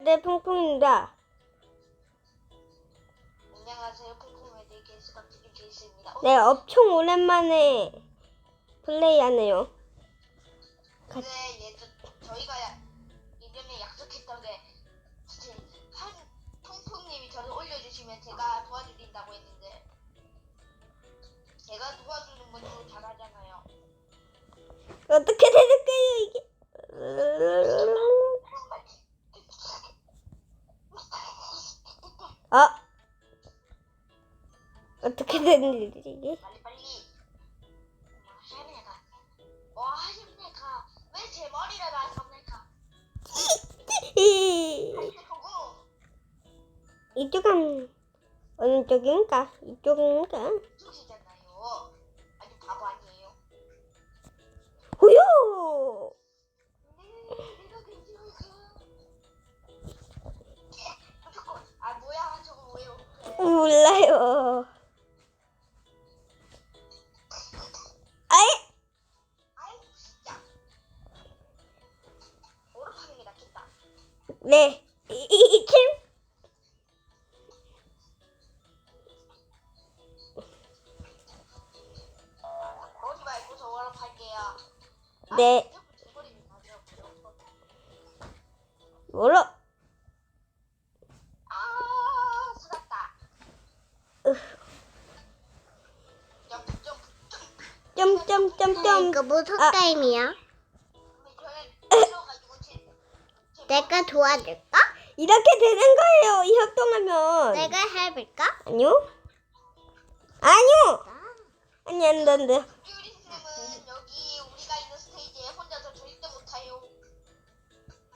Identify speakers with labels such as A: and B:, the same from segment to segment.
A: 네, 퐁퐁입니다.
B: 안녕하세요. 게스 감독님 게스입니다. 어,
A: 네, 엄청 오랜만에 플레이하네요.
B: 근데 예전 저희가 야- 예전에 약속했던 게 이제 한 퐁퐁님이 저를 올려주시면 제가 도와드린다고 했는데 제가 도와주는 건 좀 잘하잖아요.
A: 어떻게 되는 거예요, 이게? 아! 어떻게 되는 일이지?
B: 빨리 빨리. 하십니까? 뭐 하십니까? 왜제 머리를 맞습니까? 하고
A: 이쪽은 어느 쪽인가? 이쪽인가?
B: 죽이잖아요. 아니 바보 아니에요?
A: 후요! 몰라요. 아이! 네. 이, 이, 이,
B: 저 오른할게요.
A: 네. 뭐로?
B: 점프.
A: 점점점점.
C: 이거 무슨
A: 아.
C: 게임이야?
B: 내가
C: 도와줄까?
A: 이렇게 되는 거예요. 이 협동하면.
C: 내가 해볼까?
A: 아니요? 아니요! 아니, 안 돼, 안 돼.
B: 뷰리 쌤은 여기 우리가 있는 스테이지에 혼자서 절대 못타요.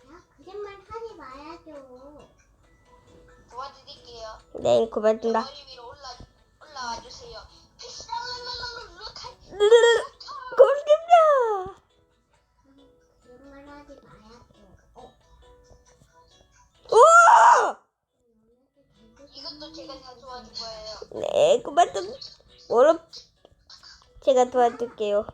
C: 야, 그림만 하지 말아줘.
B: 도와드릴게요.
A: 네, 고맙습니다.
C: 하지 말아줘. 어!
B: 이것도 제가 다 도와줄 거예요.
A: 네? 제가 도와줄게요.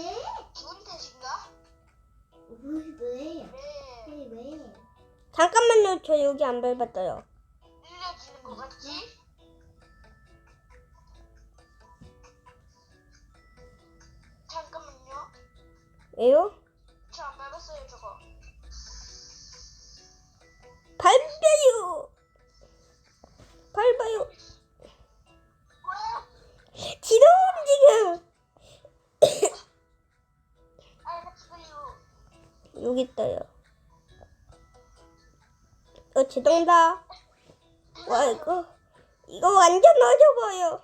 C: 돼?
B: 기분 탓인가?
C: 왜, 왜?
B: 네.
C: 아니, 왜?
A: 잠깐만요. 저 여기 안 밟았어요.
B: 늘려지는 것 같지? 잠깐만요.
A: 왜요?
B: 저 안 밟았어요 저거.
A: 밟아요. 밟아요.
B: 와!
A: 지도 움직여. 여기 있어요. 어, 제동다. 와, 이거, 이거 완전 어려워요.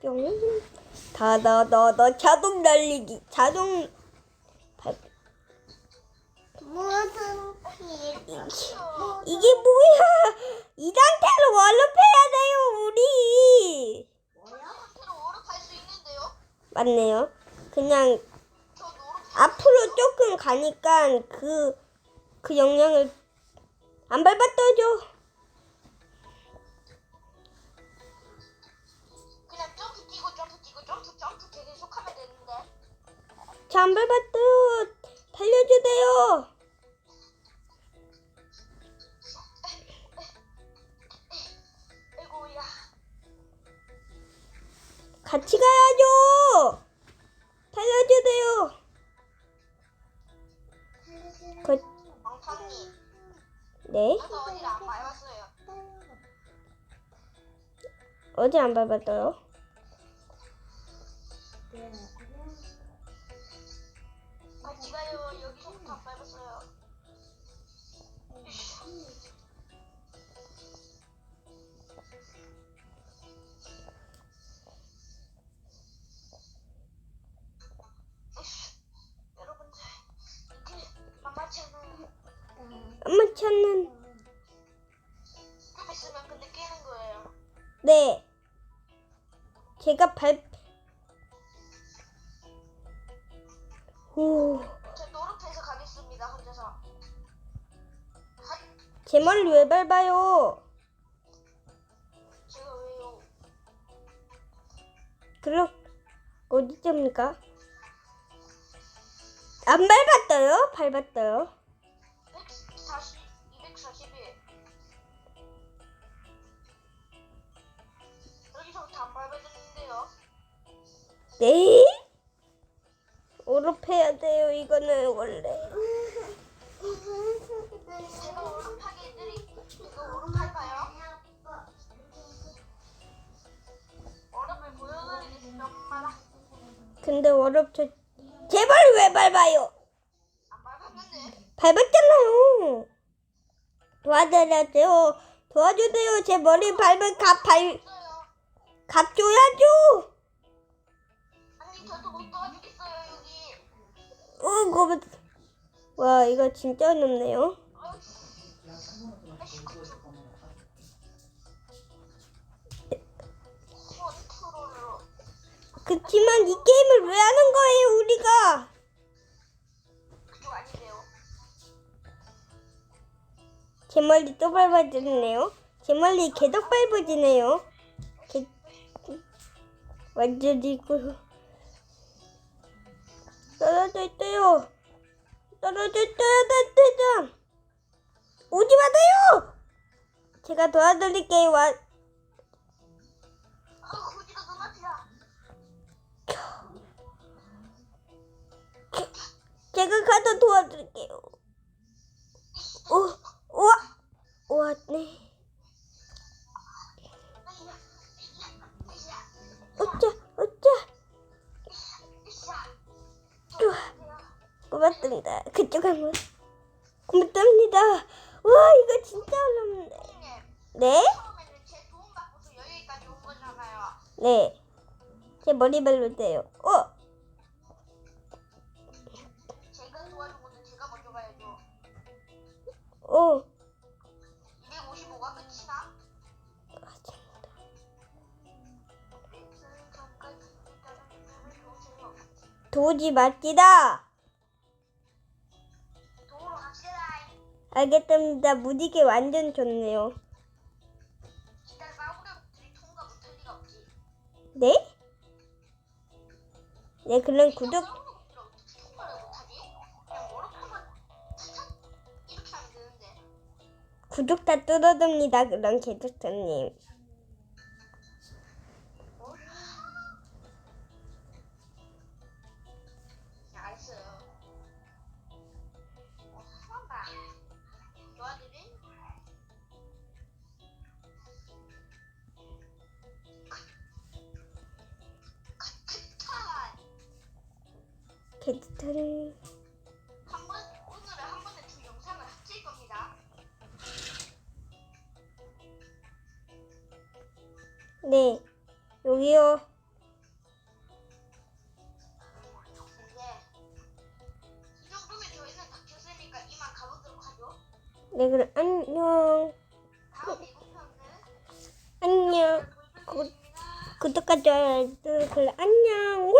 A: 뿅. 다 다 다 다 자동 날리기. 자동 발,
C: 무슨 길?
A: 이게 뭐야? 이 상태로 월급해야 돼요, 우리.
B: 뭐야? 상태로 오르할 수 있는데요?
A: 맞네요. 그냥 조금 가니까 그, 그 영향을 안 밟았더죠.
B: 그냥 점프 뛰고 점프 뛰고 점프 점프 계속 하면 되는데.
A: 저안 밟았어요. 달려주세요.
B: 아이고야.
A: 같이 가야죠.
B: 어디 안 밟았어요? 제가
A: 발 오. 제
B: 노릇해서 가겠습니다
A: 혼자서. 제 머리 왜 밟아요?
B: 제가 왜요?
A: 그럼 어디쯤입니까? 안 밟았어요? 밟았어요. 네? 오rop해야 돼요. 이거는 원래. 근데 워럽 저... 제 머리 왜 밟아요? 밟았잖아요. 도와드려요. 도와주세요. 제 머리 밟은 값 밟. 값 줘야죠.
B: 저도 못 도와주겠어요, 여기.
A: 어, 거 와, 이거 진짜 어렵네요.
B: 컨트롤러.
A: 그치만 이 게임을 왜 하는 거예요, 우리가?
B: 그쪽?
A: 제 머리 또 밟아지네요. 제 머리 계속 밟아지네요. 개... 완전 이거 떨어져 있어요. 떨어져 있어요, 대장. 오지 마세요. 제가 도와드릴게요. 와... 제가 가서 도와드릴게요. 오, 우와, 우와, 네. 한번. 고맙답니다. 와, 이거 진짜.
B: 선생님,
A: 네? 네. 제 머리. 어,
B: 제가 먼저 가야죠.
A: 어.
B: 255가 끝이나?
A: 도지 마시다. 알겠습니다. 무지개 완전 좋네요. 네? 네, 그럼 구독. 구독 다 뚫어둡니다. 그럼 개독자님. 개독자님.
B: 한 번, 오늘은 한 번에 두 영상을 합칠 겁니다.
A: 네. 여기요.
B: 이제 이 정도면 저희는 닥쳤으니까 이만 가보도록 하죠.
A: 네, 그럼 안녕.
B: 다음 예고편은
A: 안녕. 좋아요, 그럼 안녕.